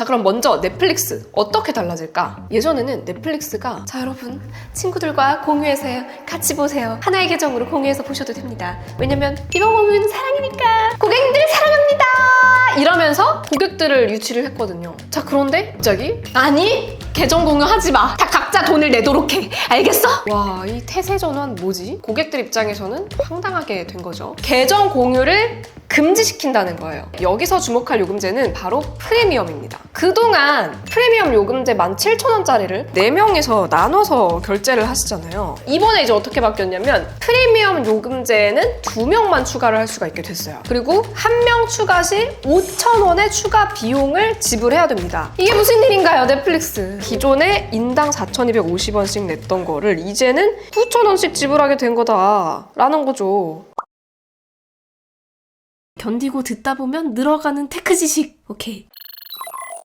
자 그럼 먼저 넷플릭스 어떻게 달라질까? 예전에는 넷플릭스가 자 여러분 친구들과 공유해서 같이 보세요. 하나의 계정으로 공유해서 보셔도 됩니다. 왜냐면 비번 공유는 사랑이니까. 고객님들 사랑합니다. 이러면서 고객들을 유치를 했거든요. 자 그런데 갑자기 아니 계정 공유하지 마 다 각자 돈을 내도록 해. 알겠어? 와 이 태세 전환 뭐지? 고객들 입장에서는 황당하게 된 거죠. 계정 공유를 금지시킨다는 거예요. 여기서 주목할 요금제는 바로 프리미엄입니다. 그동안 프리미엄 요금제 17,000원짜리를 4명이서 나눠서 결제를 하시잖아요. 이번에 이제 어떻게 바뀌었냐면 프리미엄 요금제는 2명만 추가를 할 수가 있게 됐어요. 그리고 한 명 추가 시 5,000원의 추가 비용을 지불해야 됩니다. 이게 무슨 일인가요, 넷플릭스? 기존에 인당 4,250원씩 냈던 거를 이제는 9,000원씩 지불하게 된 거다라는 거죠. 견디고 듣다 보면 늘어가는 테크 지식. 오케이.